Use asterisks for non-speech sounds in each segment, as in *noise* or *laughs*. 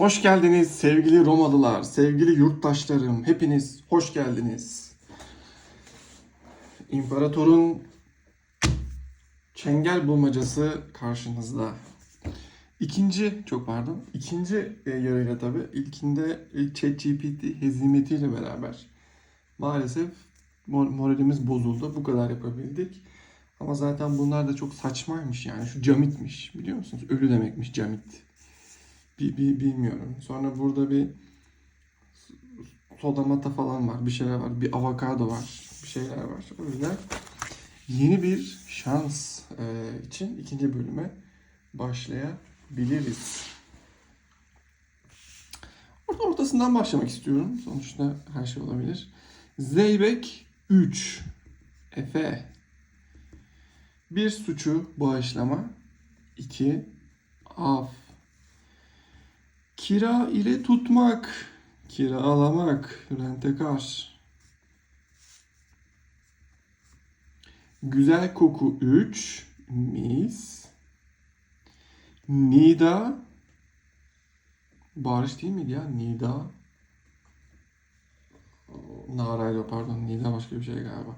Hoş geldiniz sevgili Romalılar, sevgili yurttaşlarım. Hepiniz hoş geldiniz. İmparatorun çengel bulmacası karşınızda. İkinci, çok pardon, ikinci e, yarıyla tabii. İlkinde ilk ChatGPT hezimetiyle beraber maalesef mor- moralimiz bozuldu. Bu kadar yapabildik. Ama zaten bunlar da çok saçmaymış yani. Şu camitmiş biliyor musunuz? Ölü demekmiş camit. Bir, bir, bilmiyorum. Sonra burada bir soda mata falan var. Bir şeyler var. Bir avokado var. Bir şeyler var. O yüzden yeni bir şans e, için ikinci bölüme başlayabiliriz. Orta ortasından başlamak istiyorum. Sonuçta her şey olabilir. Zeybek 3. Efe. Bir suçu bağışlama. 2. Af. Kira ile tutmak. Kiralamak. Rentekar. Güzel koku 3. Mis. Nida. Barış değil miydi ya? Nida. Narayla pardon. Nida başka bir şey galiba.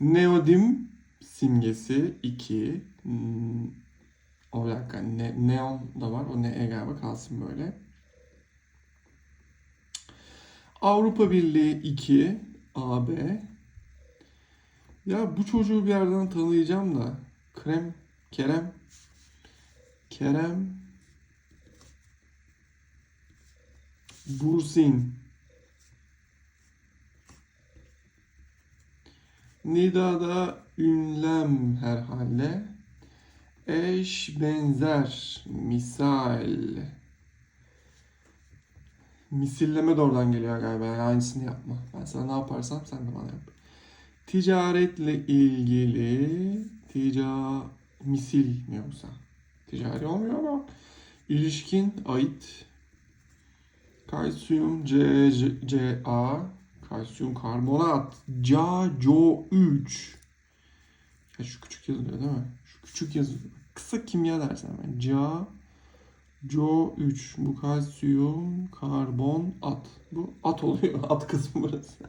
Neodim simgesi 2. Hmm, o bir dakika. Ne, neon da var. O ne e galiba kalsın böyle. Avrupa Birliği 2. AB. Ya bu çocuğu bir yerden tanıyacağım da. Krem. Kerem. Kerem. Bursin. Nida'da ünlem herhalde. Eş, benzer, misal. Misilleme de oradan geliyor galiba. Yani aynısını yapma. Ben sana ne yaparsam sen de bana yap. Ticaretle ilgili tica misil mi yoksa? Ticari olmuyor ama ilişkin ait kalsiyum C, C, Ca kalsiyum karbonat CaCO3 ya şu küçük yazılıyor değil mi? Şu küçük yazılıyor. Kısa kimya dersen ben. Ca CO3 bu kalsiyum karbon at. Bu at oluyor. *laughs* At kısmı burası.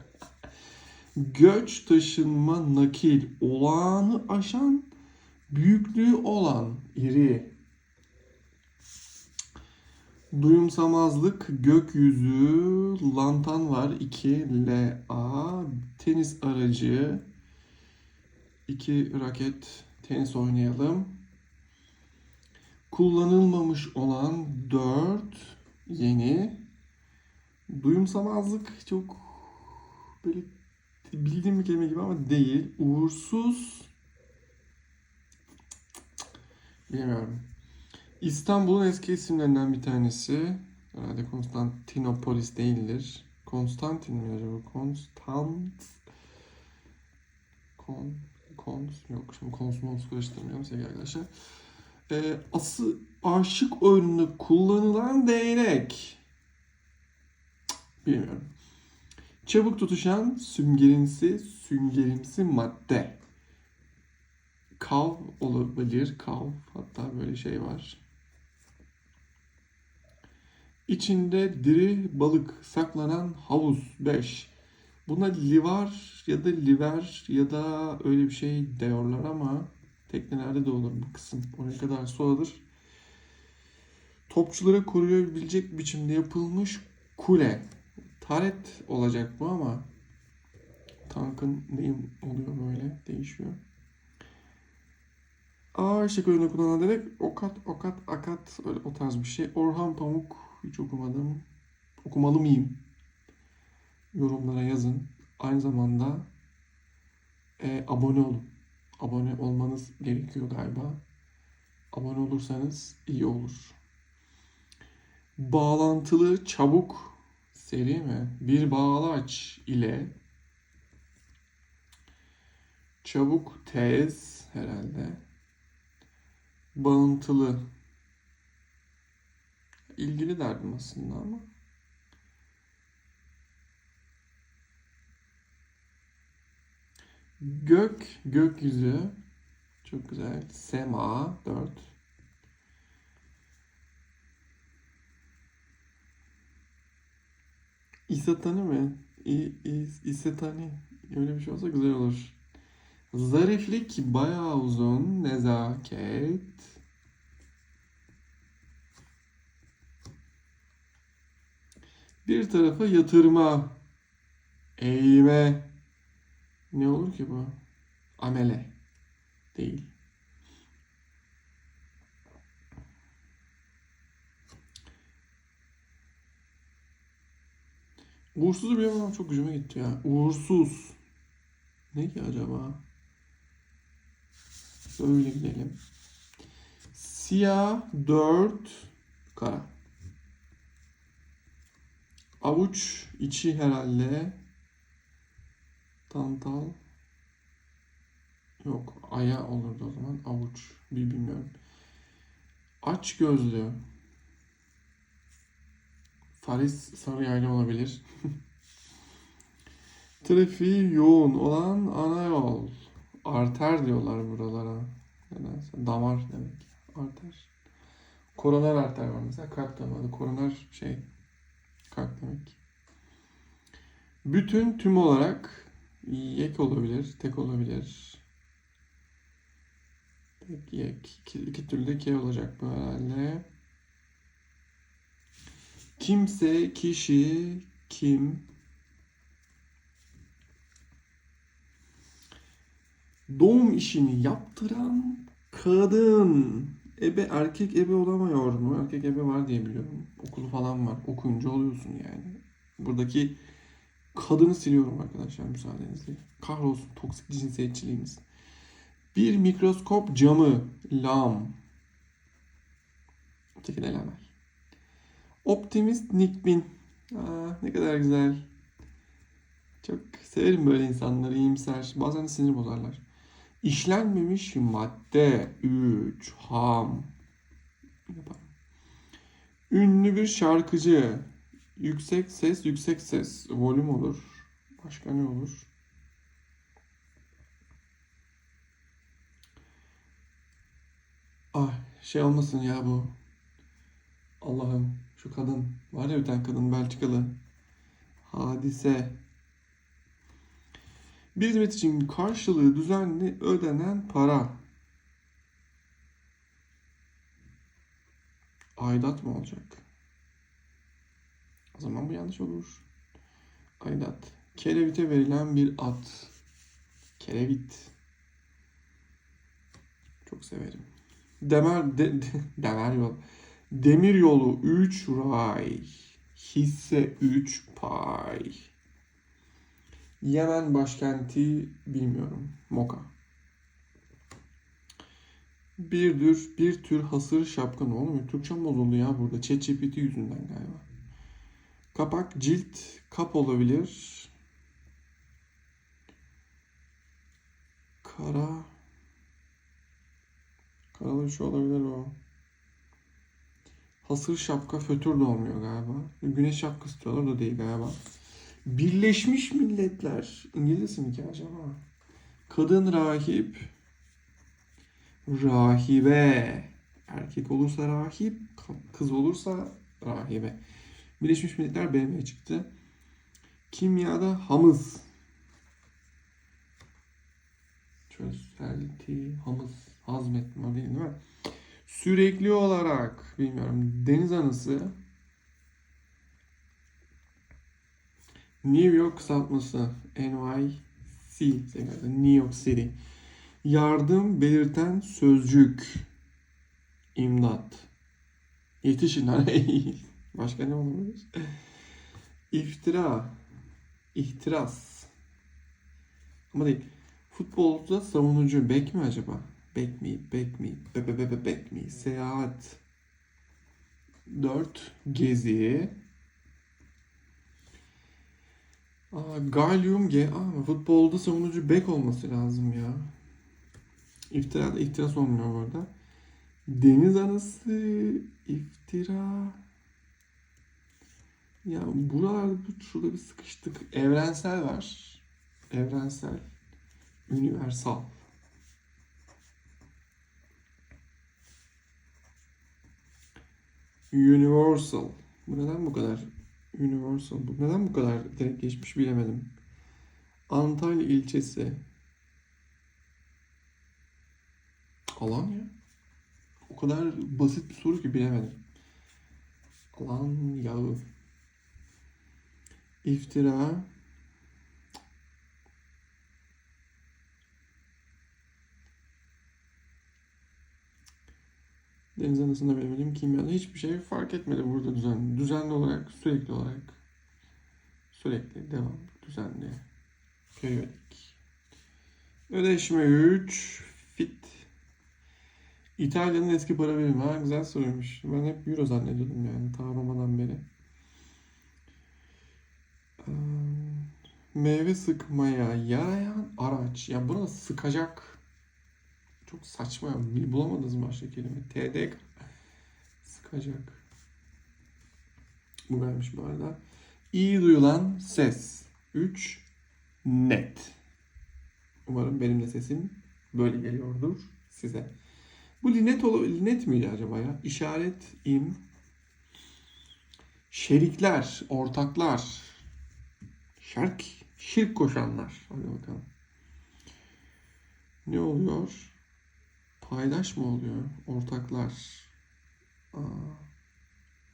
Göç, taşınma, nakil, olağanı aşan, büyüklüğü olan, iri. Duyumsamazlık, gökyüzü, lantan var 2 LA, tenis aracı, 2 raket, tenis oynayalım. Kullanılmamış olan 4 yeni. Duyumsamazlık çok böyle bildiğim bir kelime gibi ama değil. Uğursuz bilmiyorum. İstanbul'un eski isimlerinden bir tanesi. Herhalde Konstantinopolis değildir. Konstantin mi acaba? Konstant Kon Kons yok şimdi konsumons karıştırmayalım sevgili arkadaşlar. Ee, ası aşık oyununda kullanılan değnek. Bilmiyorum. Çabuk tutuşan süngerimsi, süngerimsi madde. Kav olabilir. Kav. Hatta böyle şey var. İçinde diri balık saklanan havuz 5. Buna livar ya da liver ya da öyle bir şey diyorlar ama teknelerde de olur bu kısım. O ne kadar su alır. Topçuları koruyabilecek biçimde yapılmış kule. Taret olacak bu ama tankın neyim oluyor böyle değişiyor. Ağır şık oyunu kullanan demek okat, okat, akat öyle o tarz bir şey. Orhan Pamuk hiç okumadım. Okumalı mıyım? Yorumlara yazın. Aynı zamanda e, abone olun. Abone olmanız gerekiyor galiba. Abone olursanız iyi olur. Bağlantılı çabuk seri mi? Bir bağlaç ile çabuk tez herhalde. Bağıntılı. İlgili derdim aslında ama. Gök, gökyüzü. Çok güzel. Sema 4. İsatani mi? İ, is, İsatani. Öyle bir şey olsa güzel olur. Zariflik bayağı uzun. Nezaket. Bir tarafa yatırma. Eğme. Ne olur ki bu? Amele. Değil. Uğursuz'u bilemem ama çok gücüme gitti ya. Uğursuz. Ne ki acaba? Böyle gidelim. Siyah 4 kara. Avuç içi herhalde. Tantal. Yok aya olurdu o zaman. Avuç. Bir bilmiyorum. Aç gözlü. Faris Sarıyaylı olabilir. *laughs* Trafiği yoğun olan ana yol. Arter diyorlar buralara. Nedense. Damar demek. Arter. Koroner arter var mesela. Kalp damarı. Koroner şey. Kalp demek. Bütün tüm olarak yek olabilir. Tek olabilir. Tek yek. İki, iki türlü de olacak bu herhalde. Kimse, kişi, kim. Doğum işini yaptıran kadın. Ebe erkek ebe olamıyor mu? Erkek ebe var diye biliyorum. Okulu falan var. Okuyunca oluyorsun yani. Buradaki kadını siliyorum arkadaşlar müsaadenizle. Kahrolsun toksik cinsiyetçiliğimiz. Bir mikroskop camı. Lam. Öteki de lamel. Optimist Nikbin. Aa, ne kadar güzel. Çok severim böyle insanları, iyimser. Bazen de sinir bozarlar. İşlenmemiş madde 3 ham. Yapalım. Ünlü bir şarkıcı. Yüksek ses, yüksek ses. Volüm olur. Başka ne olur? Ay şey olmasın ya bu. Allah'ım şu kadın var ya bir tane kadın Belçikalı. Hadise. Bir hizmet için karşılığı düzenli ödenen para. Aidat mı olacak? O zaman bu yanlış olur. Aidat. Kerevite verilen bir at. Kerevit. Çok severim. Demer, de, de, *laughs* demir yol. Demir yolu 3 ray. Hisse 3 pay. Yemen başkenti bilmiyorum. Moka. Bir tür, bir tür hasır şapka ne olmuyor? Türkçem bozuldu ya burada. ChatGPT yüzünden galiba. Kapak cilt kap olabilir. Kara. Karalı bir şey olabilir o. Hasır şapka fötür de olmuyor galiba. Güneş şapkası diyorlar da değil galiba. Birleşmiş Milletler. İngilizcesi mi ki acaba? Kadın rahip. Rahibe. Erkek olursa rahip, kız olursa rahibe. Birleşmiş Milletler BM çıktı. Kimyada hamız. Çözelti, hamız, hazmetme değil mi? Sürekli olarak bilmiyorum deniz anası New York kısaltması NYC New York City yardım belirten sözcük imdat yetişin hani *laughs* başka ne olabilir? İftira. İhtiras. Ama değil. Futbolda savunucu. Bek mi acaba? Bek mi? Bek mi? Be be be be bek mi? Seyahat. 4 gezi. Aa, Galyum G. Aa, futbolda savunucu bek olması lazım ya. İftira da ihtiras olmuyor bu. Deniz anası. İftira. Ya buralarda şurada bir sıkıştık. Evrensel var. Evrensel. Universal. Universal. Bu neden bu kadar Universal. Bu neden bu kadar direkt geçmiş bilemedim. Antalya ilçesi. Alanya. O kadar basit bir soru ki bilemedim. Alan yağı. İftira. Deniz anasında bilemedim. Kimyada hiçbir şey fark etmedi burada düzenli. Düzenli olarak, sürekli olarak. Sürekli, devam, düzenli. Periyodik. Ödeşme 3. Fit. İtalya'nın eski para birimi. Ha güzel soruymuş. Ben hep euro zannediyordum yani ta Roma'dan beri. Ee, Meyve sıkmaya yarayan araç. Ya buna sıkacak. Çok saçma. Bulamadınız mı başka kelime? TDK. Sıkacak. Bu gelmiş bu arada. İyi duyulan ses. 3. Net. Umarım benim de sesim böyle geliyordur size. Bu linet, linet miydi acaba ya? İşaret, im. Şerikler, ortaklar. Şerk, şirk koşanlar. Hadi bakalım. Ne oluyor? Paydaş mı oluyor? Ortaklar. Aa,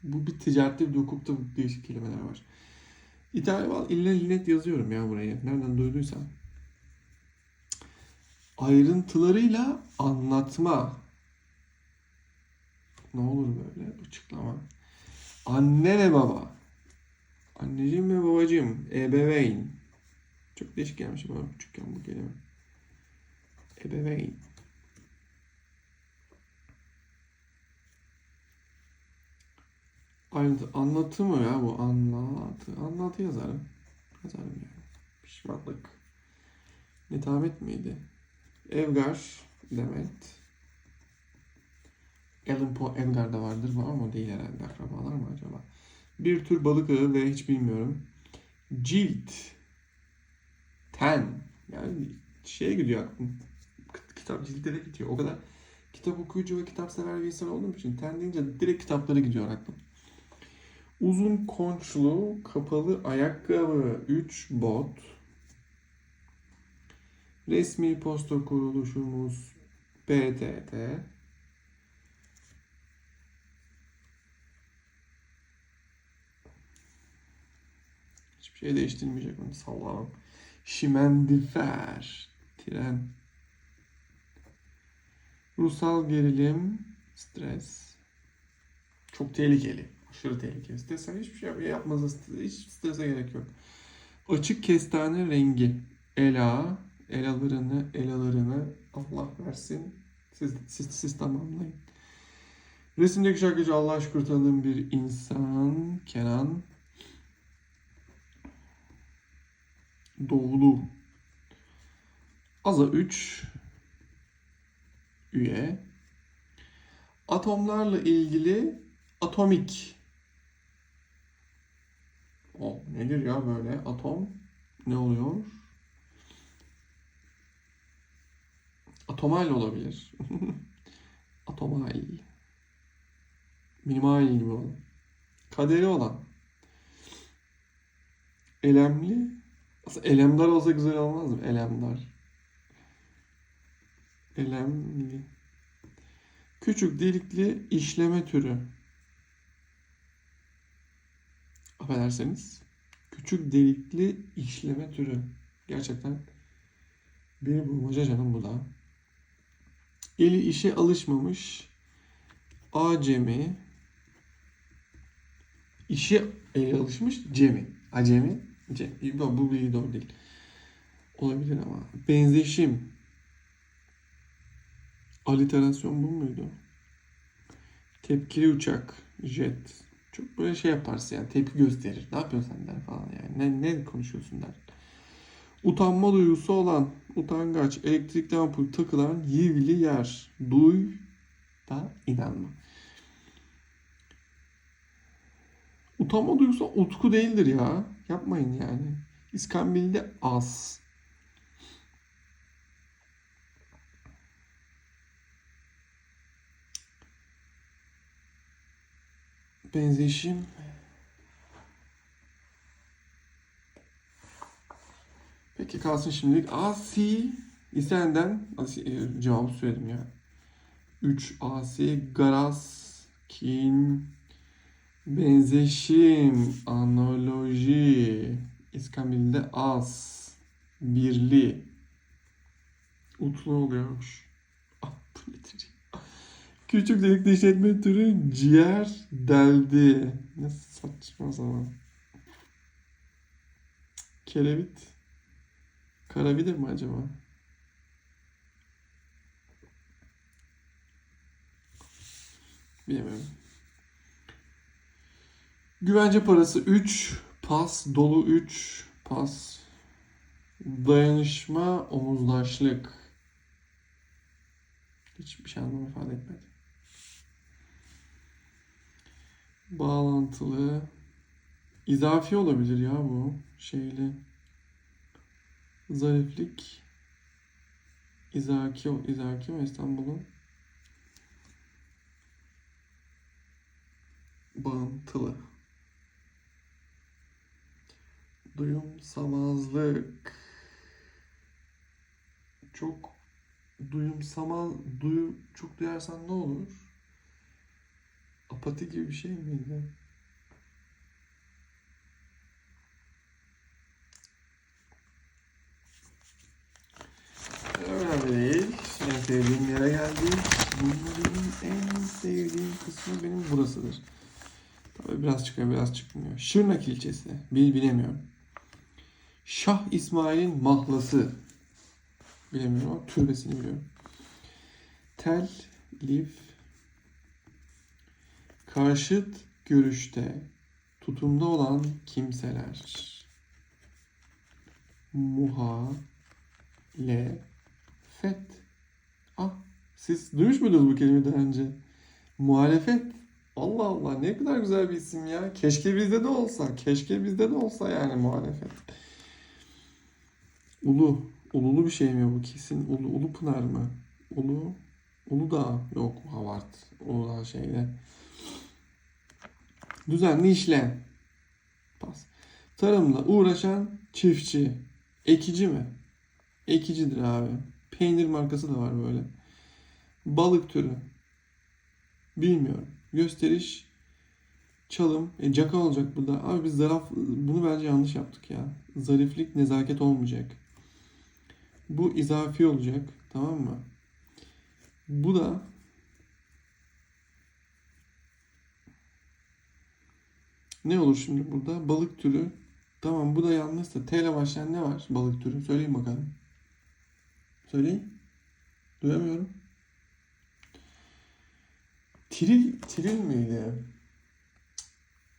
bu bir ticarette bir hukukta değişik kelimeler var. İtalya ille linet yazıyorum ya buraya. Nereden duyduysam. Ayrıntılarıyla anlatma. Ne olur böyle açıklama. Anne ve baba. Anneciğim ve babacığım. Ebeveyn. Çok değişik gelmiş bana küçükken bu kelime. Ebeveyn. Ayrıntı anlatı mı ya bu? Anlatı. Anlatı yazarım. Yazarım yani. Pişmanlık. Netamet miydi? Evgar. Demet. Allan Poe Edgar'da vardır bu ama değil herhalde. Akrabalar mı acaba? Bir tür balık ağı ve hiç bilmiyorum. Cilt. Ten. Yani şeye gidiyor aklım. Kitap ciltlere gidiyor. O kadar kitap okuyucu ve kitap sever bir insan olduğum için ten deyince direkt kitaplara gidiyor aklım. Uzun konçlu kapalı ayakkabı 3 bot. Resmi posta kuruluşumuz PTT. Hiçbir şey değiştirmeyecek onu sallamam. Şimendifer. Tren. Ruhsal gerilim. Stres. Çok tehlikeli. Aşırı tehlikeli. Stresen hiçbir şey yap- yapmaz. Hiç strese gerek yok. Açık kestane rengi. Ela. Elalarını, elalarını Allah versin. Siz, siz, siz tamamlayın. Resimdeki şarkıcı Allah şükür tanıdığım bir insan. Kenan. Doğulu. Aza 3 üye. Atomlarla ilgili atomik. O nedir ya böyle atom? Ne oluyor? Atomal olabilir. *laughs* Atomal. Minimal gibi olan. Kaderi olan. Elemli. Aslında elemdar olsa güzel olmaz mı? Elemdar. Elemli. Küçük delikli işleme türü. Affederseniz. Küçük delikli işleme türü. Gerçekten bir bulmaca canım bu da. Eli işe alışmamış. Acemi. İşe eli alışmış. Cemi. Acemi. Cemi. Bu, bu bilgi doğru değil. Olabilir ama. Benzeşim. Aliterasyon bu muydu? Tepkili uçak. Jet. Çok böyle şey yaparsın yani. Tepki gösterir. Ne yapıyorsun sen der falan yani. Ne, ne konuşuyorsun der. Utanma duygusu olan, utangaç, elektrikli ampul takılan yivli yer. Duy da inanma. Utanma duygusu utku değildir ya. Yapmayın yani. İskambil de az. Benzeşim Peki kalsın şimdilik. Asi İsenden e, cevabı söyledim ya. 3 Asi Garas Kin Benzeşim Analoji İskambil'de as Birli Utlu oluyormuş. Ah bu nedir? Küçük delikli işletme türü ciğer deldi. Ne saçma zaman. Kerevit. Karabidir mi acaba? Bilemiyorum. Güvence parası 3. Pas dolu 3. Pas. Dayanışma omuzdaşlık. Hiçbir şey anlam ifade etmedi. Bağlantılı. İzafi olabilir ya bu. Şeyli. Zariflik. İzaki, İzaki mi İstanbul'un? Bağıntılı. Duyumsamazlık. Çok duyumsamal, duyum çok duyarsan ne olur? Apati gibi bir şey miydi? Önemli değil. En sevdiğim yere geldik. Bunların en sevdiğim kısmı benim burasıdır. Tabii biraz çıkıyor biraz çıkmıyor. Şırnak ilçesi. Bil bilemiyorum. Şah İsmail'in mahlası. Bilemiyorum ama türbesini biliyorum. Tel, lif, karşıt görüşte tutumda olan kimseler. Muha, le, fet. Ah, siz duymuş muydunuz bu kelimeyi daha önce? Muhalefet. Allah Allah ne kadar güzel bir isim ya. Keşke bizde de olsa. Keşke bizde de olsa yani muhalefet. Ulu. Ululu bir şey mi bu kesin? Ulu, Ulu Pınar mı? Ulu. Uludağ. Yok Havart. Uludağ şeyde. Düzenli işleyen. Pas. Tarımla uğraşan çiftçi. Ekici mi? Ekicidir abi. Peynir markası da var böyle. Balık türü. Bilmiyorum. Gösteriş. Çalım. E caka olacak burada. Abi biz zaraf bunu bence yanlış yaptık ya. Zariflik nezaket olmayacak. Bu izafi olacak. Tamam mı? Bu da ne olur şimdi burada? Balık türü. Tamam bu da yanlışsa T ile başlayan ne var balık türü? Söyleyin bakalım. Söyleyin. Duyamıyorum. Tiril, tiril miydi?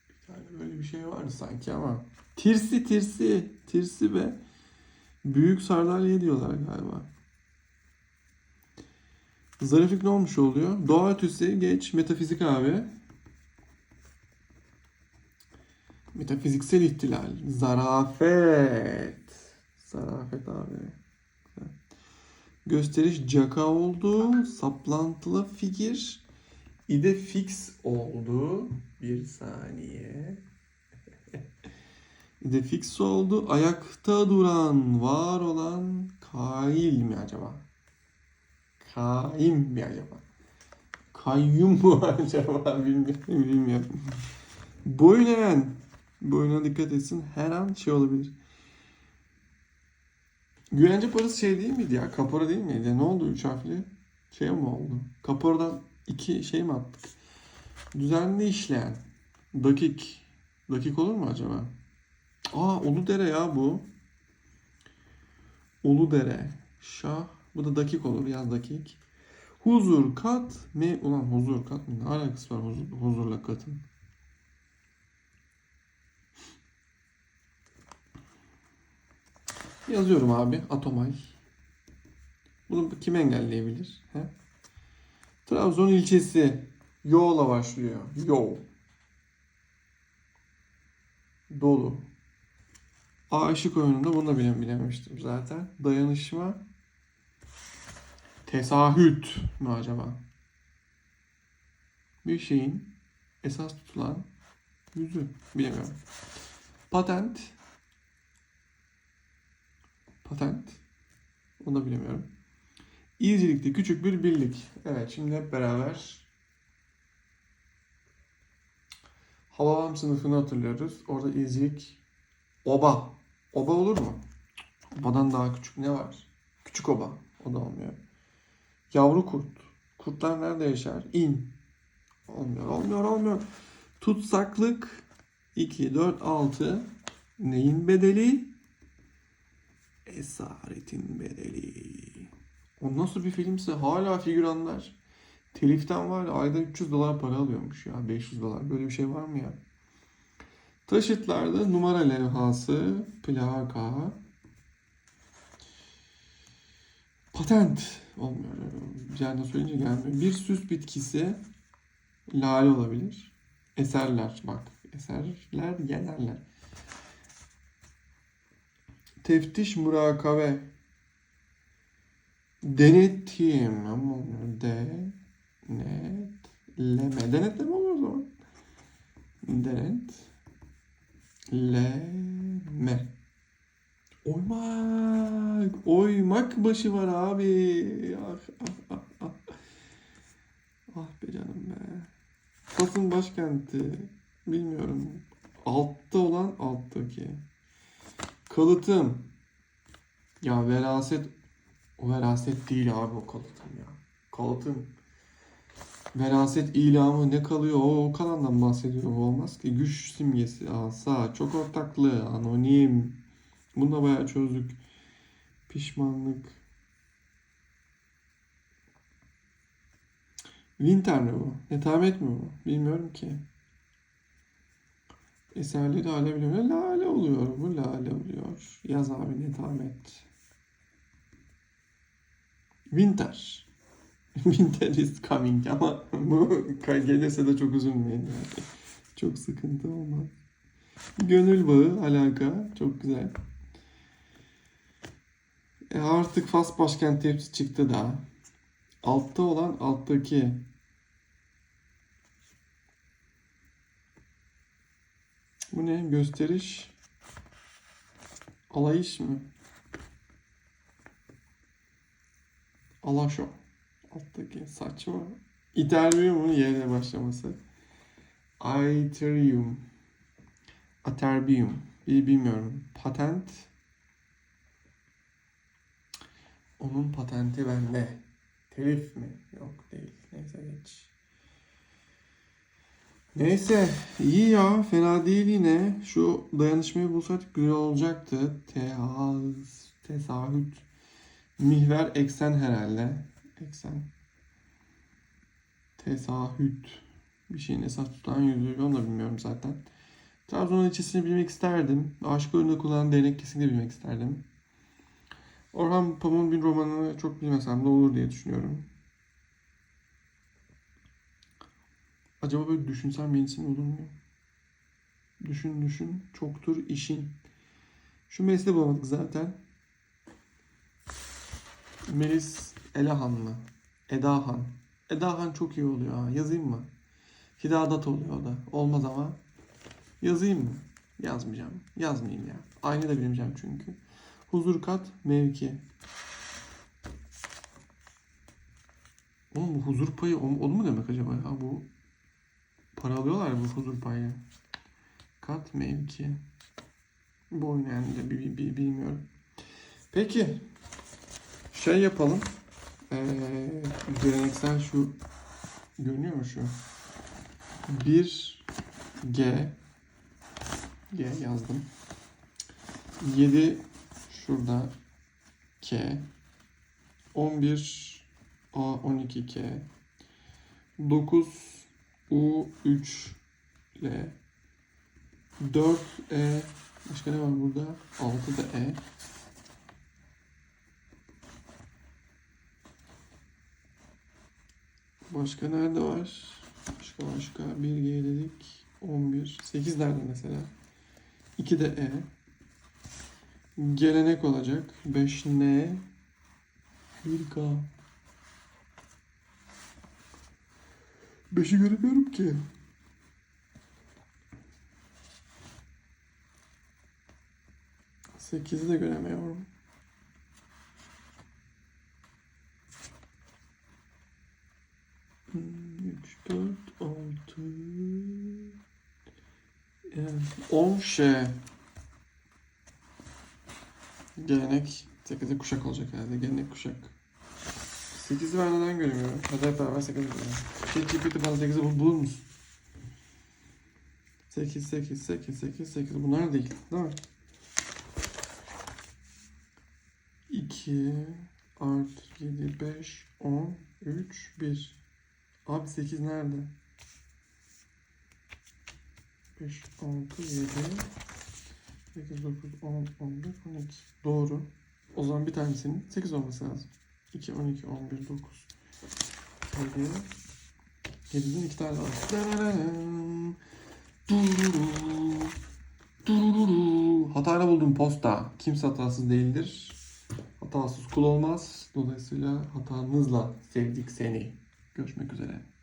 Bir tane böyle bir şey vardı sanki ama. Tirsi tirsi. Tirsi be. Büyük sardalya diyorlar galiba. Zariflik ne olmuş oluyor? Doğa ötesi geç. Metafizik abi. Metafiziksel ihtilal. Zarafet. Zarafet abi. Gösteriş caka oldu. Saplantılı fikir. İde fix oldu. Bir saniye. İde fix oldu. Ayakta duran, var olan kail mi acaba? Kaim mi acaba? Kayyum mu *laughs* acaba? Bilmiyorum. bilmiyorum. Boyun eğen. Boyuna dikkat etsin. Her an şey olabilir. Güvence parası şey değil miydi ya? Kapora değil miydi? Ne oldu üç harfli? Şey mi oldu? Kaporadan iki şey mi attık? Düzenli işleyen. Dakik. Dakik olur mu acaba? Aa Uludere ya bu. Uludere. Şah. Bu da dakik olur. Yaz dakik. Huzur kat mi? Ulan huzur kat mı? Ne alakası var huzur, huzurla katın? Yazıyorum abi. Atomay. Bunu kim engelleyebilir? He? Trabzon ilçesi. Yo'la başlıyor. Yo. Dolu. Aşık oyununda bunu da bile bilememiştim zaten. Dayanışma. Tesahüt mü acaba? Bir şeyin esas tutulan yüzü. Bilemiyorum. Patent. Patent. Onu da bilemiyorum. İzcilikte küçük bir birlik. Evet şimdi hep beraber Hababam sınıfını hatırlıyoruz. Orada izcilik oba. Oba olur mu? Obadan daha küçük ne var? Küçük oba. O da olmuyor. Yavru kurt. Kurtlar nerede yaşar? İn. Olmuyor, olmuyor, olmuyor. Tutsaklık 2, 4, 6. Neyin bedeli? Esaretin bedeli. O nasıl bir filmse hala figüranlar. Teliften var ya ayda 300 dolar para alıyormuş ya 500 dolar. Böyle bir şey var mı ya? Taşıtlarda numara levhası, plaka, patent olmuyor. Yerden söyleyince gelmiyor. Bir süs bitkisi lale olabilir. Eserler bak. Eserler geneller. Teftiş murakabe. Denetim. Ama. Denetleme. Denetleme olur o zaman. Denet. Leme. Oymak. Oymak başı var abi. Ah, ah, ah, ah. ah be canım be. Fas'ın başkenti. Bilmiyorum. Altta olan alttaki. Kalıtım. Ya veraset. O veraset değil abi o kalıtım ya. Kalıtım. Veraset ilamı ne kalıyor? O, o kalandan bahsediyor. O olmaz ki. Güç simgesi. Asa. Çok ortaklığı. Anonim. Bunu da bayağı çözdük. Pişmanlık. Winter mi bu? Netamet mi bu? Bilmiyorum ki. Eserleri lale biliyor. Lale oluyor. Bu lale oluyor. Yaz abi netamet. Winter. *laughs* Winter is coming ama bu gelirse de çok üzülmeyin. Çok sıkıntı olmaz. Gönül bağı, alaka. Çok güzel. E artık Fas başkenti hepsi çıktı da. Altta olan alttaki. Bu ne? Gösteriş. Alayış mı? Alaşo. Alttaki saçma. İterbium Y ile başlaması. Iterium. Aterbium. Bir bilmiyorum. Patent. Onun patenti bende. Telif mi? Yok değil. Neyse geç. Neyse iyi ya fena değil yine. Şu dayanışmayı bulsaydık güzel olacaktı. Teaz, tesahüt, mihver eksen herhalde. Eksen. Tesahüt. Bir şeyin esas tutan yüzü onu da bilmiyorum zaten. Trabzon'un ilçesini bilmek isterdim. Aşk oyunda kullanılan değnek kesinlikle bilmek isterdim. Orhan Pamuk'un bir romanını çok bilmesem de olur diye düşünüyorum. Acaba böyle düşünsem yenisi mi olur mu? Düşün düşün. Çoktur işin. Şu mesleği bulamadık zaten. Melis Elahan mı? Edahan. Edahan çok iyi oluyor ha. Yazayım mı? Hidadat oluyor da. Olmaz ama. Yazayım mı? Yazmayacağım. Yazmayayım ya. Aynı da bilmeyeceğim çünkü. Huzur kat mevki. Oğlum bu huzur payı o, o mu demek acaba ya? Bu para alıyorlar ya bu huzur payı. Kat mevki. Bu da bir, bir, bilmiyorum. Peki. Şey yapalım. Ee, geleneksel şu görünüyor mu şu? 1 G G yazdım. 7 şurada K 11 A 12 K 9 U 3 L 4 E başka ne var burada? 6 da E Başka nerede var? Başka başka 1 G dedik 11 8 nerede mesela? 2 de E Gelenek olacak 5 N 1 K 5'i göremiyorum ki. Sekizi de göremiyorum. 10 şey. Gelenek 8'e kuşak olacak herhalde. Gelenek kuşak. 8'i ben neden göremiyorum? Hep beraber 8'i görelim. ChatGPT bana 8'i bul- bulur musun? 8, 8, 8, 8, 8. Bunlar değil. Değil mi? 2 artı 7, 5, 10, 3, 1. Abi 8 nerede? 5, 6, 7, 8, 9, 10, 11, 12. Doğru. O zaman bir tanesinin 8 olması lazım. 2, 12, 11, 9. 7. 7'den 2 tane var. Dururu. Dururu. Hatayla buldum posta. Kimse hatasız değildir. Hatasız kul olmaz. Dolayısıyla hatanızla sevdik seni. Görüşmek üzere.